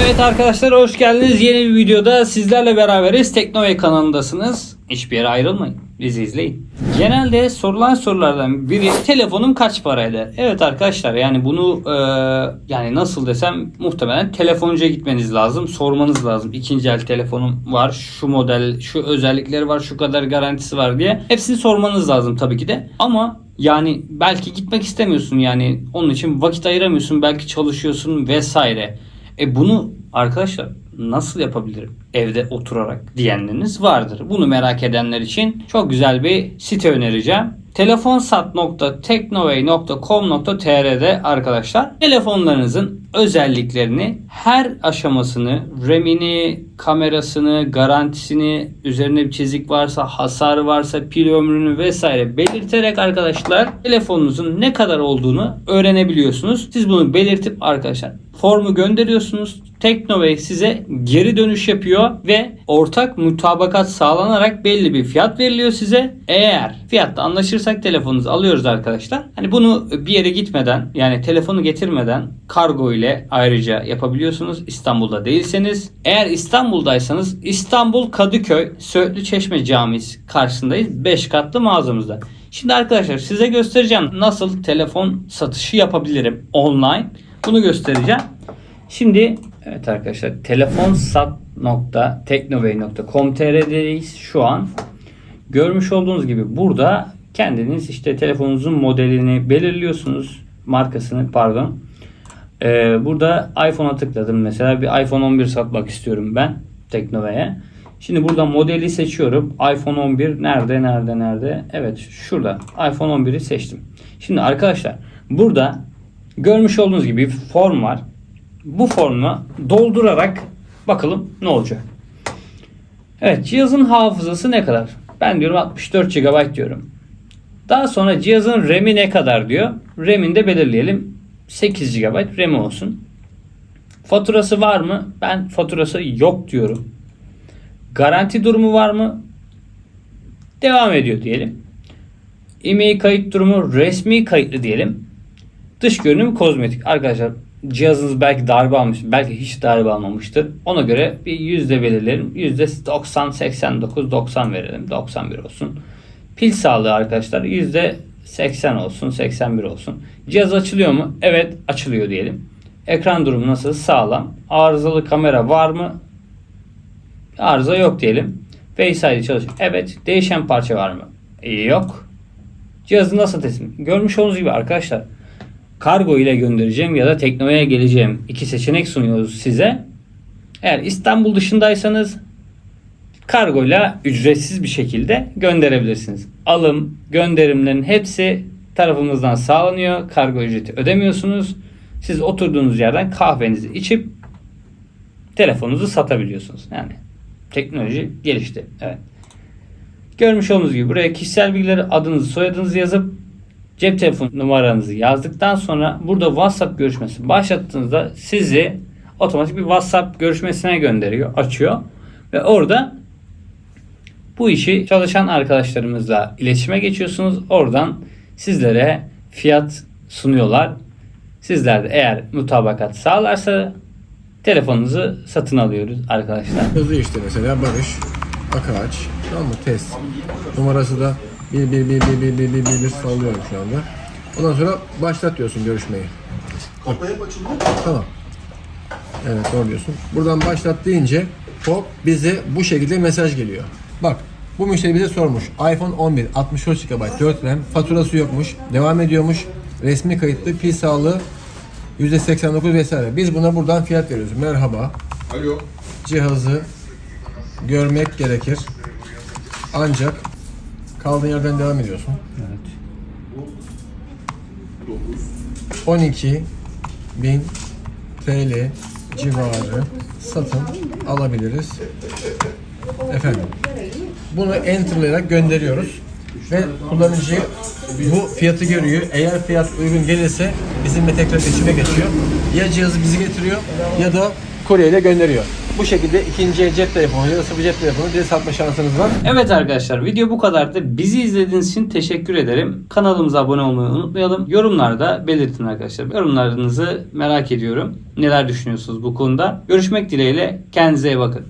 Evet arkadaşlar hoş geldiniz. Yeni bir videoda sizlerle beraberiz. Teknovey kanalındasınız. Hiçbir yere ayrılmayın. Bizi izleyin. Genelde sorulan sorulardan biri telefonum kaç para eder? Evet arkadaşlar yani bunu e, yani nasıl desem muhtemelen telefoncuya gitmeniz lazım. Sormanız lazım. İkinci el telefonum var. Şu model, şu özellikleri var, şu kadar garantisi var diye. Hepsini sormanız lazım tabii ki de. Ama yani belki gitmek istemiyorsun yani onun için vakit ayıramıyorsun. Belki çalışıyorsun vesaire. E bunu arkadaşlar nasıl yapabilirim evde oturarak diyenleriniz vardır. Bunu merak edenler için çok güzel bir site önereceğim. telefonsat.teknovey.com.tr'de arkadaşlar telefonlarınızın özelliklerini her aşamasını, RAM'ini, kamerasını, garantisini, üzerine bir çizik varsa, hasar varsa, pil ömrünü vesaire belirterek arkadaşlar telefonunuzun ne kadar olduğunu öğrenebiliyorsunuz. Siz bunu belirtip arkadaşlar formu gönderiyorsunuz. Teknovey size geri dönüş yapıyor ve ortak mutabakat sağlanarak belli bir fiyat veriliyor size. Eğer fiyatta anlaşırsak telefonunuzu alıyoruz arkadaşlar. Hani bunu bir yere gitmeden yani telefonu getirmeden kargo ile ayrıca yapabiliyorsunuz. İstanbul'da değilseniz. Eğer İstanbul'daysanız İstanbul Kadıköy Söğütlü Çeşme Camisi karşısındayız. 5 katlı mağazamızda. Şimdi arkadaşlar size göstereceğim nasıl telefon satışı yapabilirim online. Bunu göstereceğim. Şimdi evet arkadaşlar telefonsat.teknovey.com.tr'deyiz şu an. Görmüş olduğunuz gibi burada kendiniz işte telefonunuzun modelini belirliyorsunuz. Markasını pardon. Ee, burada iPhone'a tıkladım mesela bir iPhone 11 satmak istiyorum ben Teknovey'e. Şimdi burada modeli seçiyorum. iPhone 11 nerede nerede nerede? Evet şurada. iPhone 11'i seçtim. Şimdi arkadaşlar burada görmüş olduğunuz gibi bir form var. Bu formu doldurarak bakalım ne olacak. Evet cihazın hafızası ne kadar? Ben diyorum 64 GB diyorum. Daha sonra cihazın RAM'i ne kadar diyor. RAM'ini de belirleyelim. 8 GB RAM olsun. Faturası var mı? Ben faturası yok diyorum. Garanti durumu var mı? Devam ediyor diyelim. E-mail kayıt durumu resmi kayıtlı diyelim. Dış görünüm kozmetik. Arkadaşlar cihazınız belki darbe almış, belki hiç darbe almamıştır. Ona göre bir yüzde belirleyelim. Yüzde 90, 89, 90 verelim. 91 olsun. Pil sağlığı arkadaşlar yüzde 80 olsun, 81 olsun. Cihaz açılıyor mu? Evet açılıyor diyelim. Ekran durumu nasıl? Sağlam. Arızalı kamera var mı? Arıza yok diyelim. Face ID çalışıyor. Evet. Değişen parça var mı? Yok. Cihazı nasıl teslim? Görmüş olduğunuz gibi arkadaşlar kargo ile göndereceğim ya da teknoya geleceğim. İki seçenek sunuyoruz size. Eğer İstanbul dışındaysanız kargo ile ücretsiz bir şekilde gönderebilirsiniz. Alım, gönderimlerin hepsi tarafımızdan sağlanıyor. Kargo ücreti ödemiyorsunuz. Siz oturduğunuz yerden kahvenizi içip telefonunuzu satabiliyorsunuz. Yani teknoloji gelişti. Evet. Görmüş olduğunuz gibi buraya kişisel bilgileri adınızı soyadınızı yazıp cep telefon numaranızı yazdıktan sonra burada WhatsApp görüşmesi başlattığınızda sizi otomatik bir WhatsApp görüşmesine gönderiyor, açıyor ve orada bu işi çalışan arkadaşlarımızla iletişime geçiyorsunuz. Oradan sizlere fiyat sunuyorlar. Sizler de eğer mutabakat sağlarsa telefonunuzu satın alıyoruz arkadaşlar. Hızlı işte mesela Barış, Akaç, tamam mı? Test. Numarası da 1 1 1 1 1 1 1 1 1 sallıyorum şu anda. Ondan sonra başlat diyorsun görüşmeyi. Tamam. Evet doğru diyorsun. Buradan başlat deyince hop bize bu şekilde mesaj geliyor. Bak bu müşteri bize sormuş. iPhone 11 64 GB 4 RAM faturası yokmuş. Devam ediyormuş. Resmi kayıtlı pil sağlığı %89 vesaire. Biz buna buradan fiyat veriyoruz. Merhaba. Alo. cihazı görmek gerekir. Ancak kaldığın yerden devam ediyorsun. Evet. 12 bin TL civarı satın alabiliriz. Efendim. Bunu enterlayarak gönderiyoruz. Ve kullanıcı bu fiyatı görüyor. Eğer fiyat uygun gelirse bizimle tekrar iletişime geçiyor. Ya cihazı bizi getiriyor ya da kuryeyle gönderiyor. Bu şekilde ikinci el cep telefonu ya da sıfır cep telefonu bize satma şansınız var. Evet arkadaşlar video bu kadardı. Bizi izlediğiniz için teşekkür ederim. Kanalımıza abone olmayı unutmayalım. Yorumlarda belirtin arkadaşlar. Yorumlarınızı merak ediyorum. Neler düşünüyorsunuz bu konuda? Görüşmek dileğiyle. Kendinize iyi bakın.